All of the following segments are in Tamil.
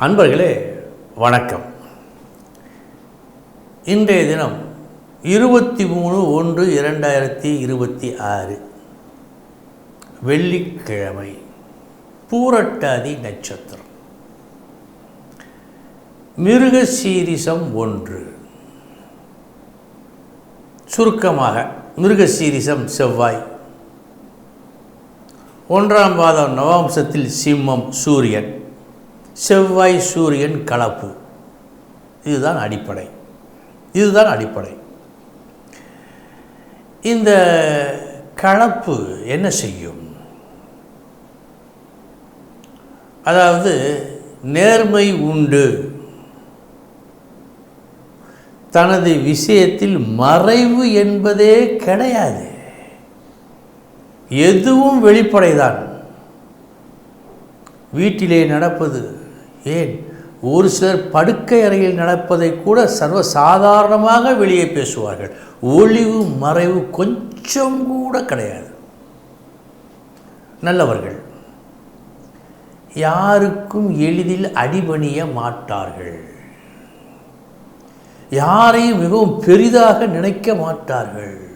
அன்பர்களே வணக்கம். இன்றைய தினம் இருபத்தி மூணு ஒன்று இரண்டாயிரத்தி இருபத்தி ஆறு. வெள்ளிக்கிழமை பூரட்டாதி நட்சத்திரம். மிருகசீரிசம் ஒன்று. சுருக்கமாக மிருகசீரிசம் செவ்வாய். ஒன்றாம் பாதம் நவாம்சத்தில் சிம்மம் சூரியன். செவ்வாய் சூரியன் கலப்பு. இதுதான் அடிப்படை. இதுதான் அடிப்படை. இந்த கலப்பு என்ன செய்யும்? அதாவது நேர்மை உண்டு. தனது விஷயத்தில் மறைவு என்பதே கிடையாது. எதுவும் வெளிப்படைதான். வீட்டிலே நடப்பது ஏன்? ஒரு சிலர் படுக்கை அறையில் நடப்பதை கூட சர்வசாதாரணமாக வெளியே பேசுவார்கள். ஒளிவு மறைவு கொஞ்சம் கூட கிடையாது. நல்லவர்கள் யாருக்கும் எளிதில் அடிபணிய மாட்டார்கள். யாரையும் மிகவும் பெரிதாக நினைக்க மாட்டார்கள்.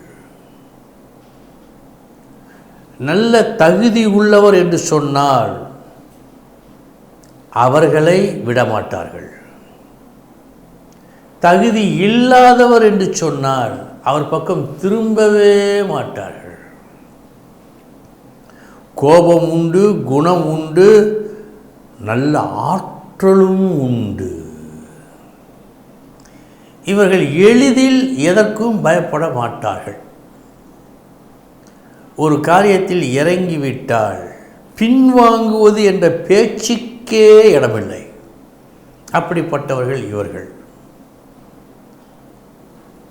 நல்ல தகுதி உள்ளவர் என்று சொன்னால் அவர்களை விடமாட்டார்கள். தகுதி இல்லாதவர் என்று சொன்னால் அவர் பக்கம் திரும்பவே மாட்டார்கள். கோபம் உண்டு குணம் உண்டு நல்ல ஆற்றலும் உண்டு. இவர்கள் எளிதில் எதற்கும் பயப்பட மாட்டார்கள். ஒரு காரியத்தில் இறங்கிவிட்டால் பின்வாங்குவது என்ற பேச்சுக்கே இடமில்லை. அப்படிப்பட்டவர்கள் இவர்கள்.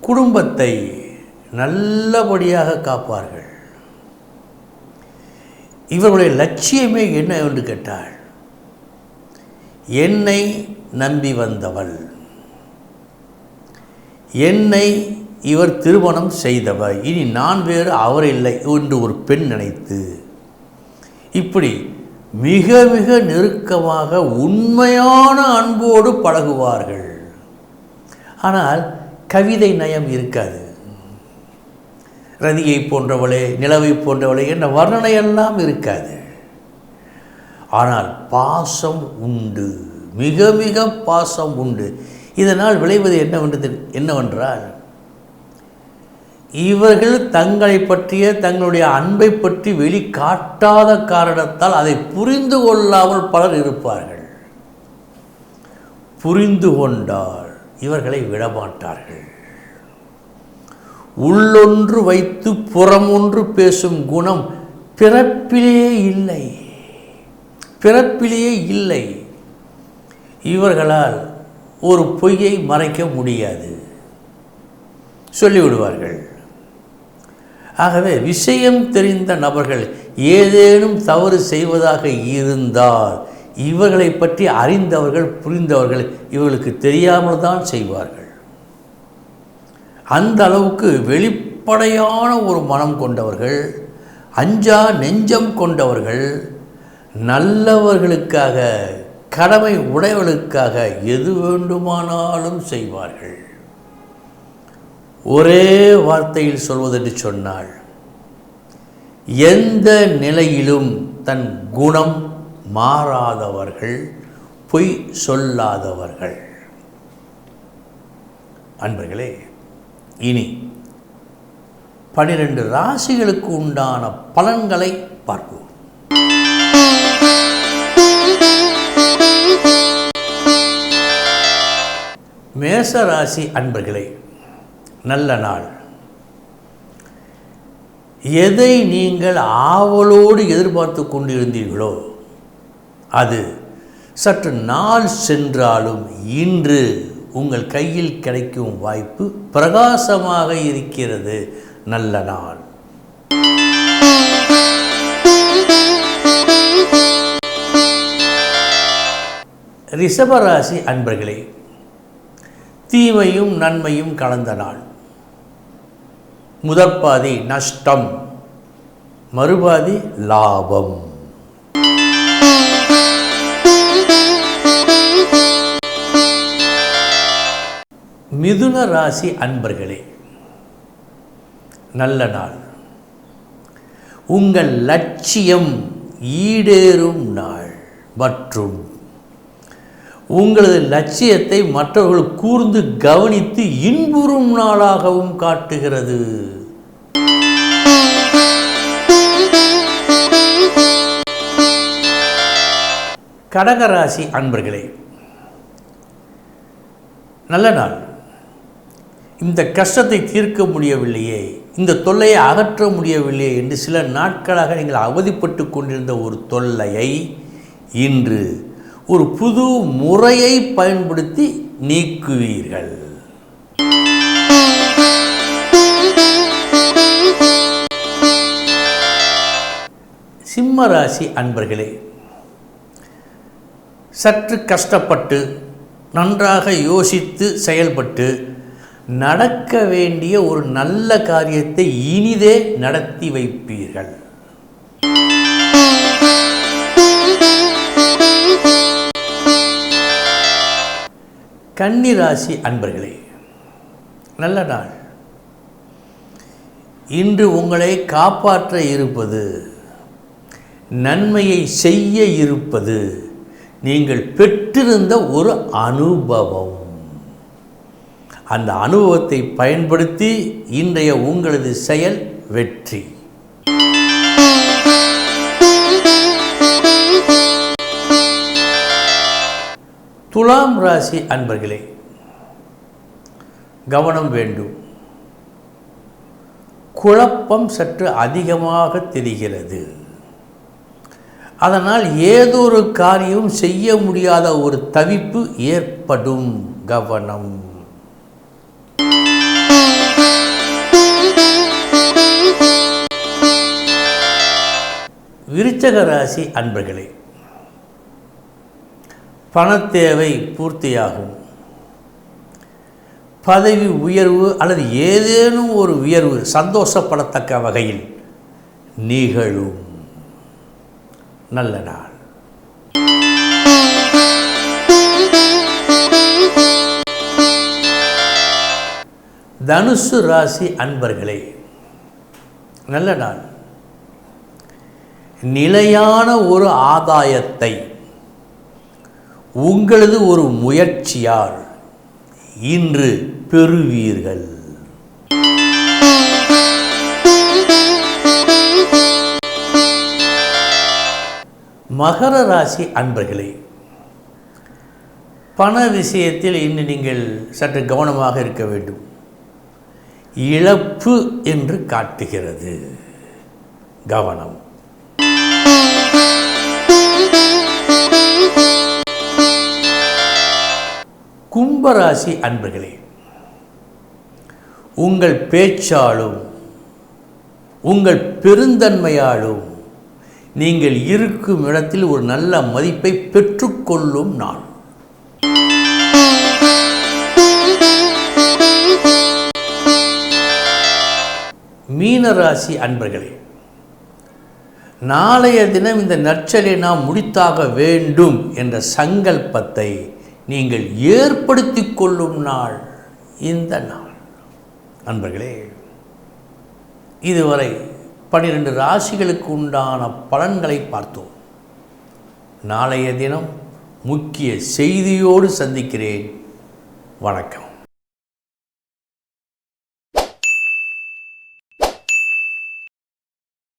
குடும்பத்தை நல்லபடியாக காப்பார்கள். இவர்களுடைய லட்சியமே என்ன என்று கேட்டால் என்னை நம்பி வந்தவள். என்னை இவர் திருமணம் செய்தவர் இனி நான் வேறு அவர் இல்லை என்று ஒரு பெண் நினைத்து இப்படி மிக மிக நெருக்கமாக உண்மையான அன்போடு பழகுவார்கள். ஆனால் கவிதை நயம் இருக்காது. ரதியை போன்றவளே நிலவை போன்றவளே என்ற வர்ணனையெல்லாம் இருக்காது. ஆனால் பாசம் உண்டு. மிக மிக பாசம் உண்டு. இதனால் விளைவது என்னவென்றது என்னவென்றால் இவர்கள் தங்களை பற்றிய தங்களுடைய அன்பை பற்றி வெளிக்காட்டாத காரணத்தால் அதை புரிந்து கொள்ளாமல் பலர் இருப்பார்கள். புரிந்து கொண்டால் இவர்களை விடமாட்டார்கள். உள்ளொன்று வைத்து புறம் ஒன்று பேசும் குணம் பிறப்பிலேயே இல்லை. பிறப்பிலேயே இல்லை. இவர்களால் ஒரு பொய்யை மறைக்க முடியாது. சொல்லிவிடுவார்கள். ஆகவே விஷயம் தெரிந்த நபர்கள் ஏதேனும் தவறு செய்வதாக இருந்தால் இவர்களை பற்றி அறிந்தவர்கள் புரிந்தவர்கள் இவர்களுக்கு தெரியாமல் தான் செய்வார்கள். அந்த அளவுக்கு வெளிப்படையான ஒரு மனம் கொண்டவர்கள் அஞ்சா நெஞ்சம் கொண்டவர்கள் நல்லவர்களுக்காக கடமை உடையவர்களுக்காக எது வேண்டுமானாலும் செய்வார்கள். ஒரே வார்த்தையில் சொல்வதென்று சொன்னால் எந்த நிலையிலும் தன் குணம் மாறாதவர்கள் பொய் சொல்லாதவர்கள். அன்பர்களே இனி பனிரெண்டு ராசிகளுக்கு உண்டான பலன்களை பார்ப்போம். மேச ராசி அன்பர்களே நல்ல நாள். எதை நீங்கள் ஆவலோடு எதிர்பார்த்து கொண்டிருந்தீர்களோ அது சற்று நாள் சென்றாலும் இன்று உங்கள் கையில் கிடைக்கும் வாய்ப்பு பிரகாசமாக இருக்கிறது. நல்ல நாள். ரிஷபராசி அன்பர்களே தீமையும் நன்மையும் கலந்த நாள். முதற்பாதி நஷ்டம் மறுபாதி லாபம். மிதுன ராசி அன்பர்களே நல்ல நாள். உங்கள் லட்சியம் ஈடேறும் நாள் மற்றும் உங்களது லட்சியத்தை மற்றவர்கள் கூர்ந்து கவனித்து இன்புறும் நாளாகவும் காட்டுகிறது. கடகராசி அன்பர்களே நல்ல நாள். இந்த கஷ்டத்தை தீர்க்க முடியவில்லையே இந்த தொல்லையை அகற்ற முடியவில்லையே என்று சில நாட்களாக நீங்கள் அவதிப்பட்டு கொண்டிருந்த ஒரு தொல்லையை இன்று ஒரு புது முறையை பயன்படுத்தி நீக்குவீர்கள். சிம்ம ராசி அன்பர்களே சற்று கஷ்டப்பட்டு நன்றாக யோசித்து செயல்பட்டு நடக்க வேண்டிய ஒரு நல்ல காரியத்தை இனிதே நடத்தி வைப்பீர்கள். கன்னிராசி அன்பர்களே நல்ல நாள். இன்று உங்களை காப்பாற்ற இருப்பது நன்மையை செய்ய இருப்பது நீங்கள் பெற்றிருந்த ஒரு அனுபவம். அந்த அனுபவத்தை பயன்படுத்தி இன்றைய உங்களது செயல் வெற்றி. துலாம் ராசி அன்பர்களே கவனம் வேண்டும். குழப்பம் சற்று அதிகமாக தெரிகிறது. அதனால் ஏதொரு காரியம் செய்ய முடியாத ஒரு தவிப்பு ஏற்படும். கவனம். விருச்சக ராசி அன்பர்களே பணத்தேவை பூர்த்தியாகும். பதவி உயர்வு அல்லது ஏதேனும் ஒரு உயர்வு சந்தோஷப்படத்தக்க வகையில் நிகழும். நல்ல நாள். தனுசு ராசி அன்பர்களே நல்ல நாள். நிலையான ஒரு ஆதாயத்தை உங்களது ஒரு முயற்சியால் இன்று பெறுவீர்கள். மகர ராசி அன்பர்களே பண விஷயத்தில் இன்று நீங்கள் சற்று கவனமாக இருக்க வேண்டும். இழப்பு என்று காட்டுகிறது. கவனம். கும்பராசி அன்பர்களே உங்கள் பேச்சாலும் உங்கள் பெருந்தன்மையாலும் நீங்கள் இருக்கும் இடத்தில் ஒரு நல்ல மதிப்பை பெற்றுக்கொள்ளும் நாள். மீனராசி அன்பர்களே நாளைய தினம் இந்த நற்சலை நாம் முடித்தாக வேண்டும் என்ற சங்கல்பத்தை நீங்கள் ஏற்படுத்தி கொள்ளும் நாள் இந்த நாள். நண்பர்களே இதுவரை பன்னிரண்டு ராசிகளுக்கு உண்டான பலன்களை பார்த்தோம். நாளைய தினம் முக்கிய செய்தியோடு சந்திக்கிறேன். வணக்கம்.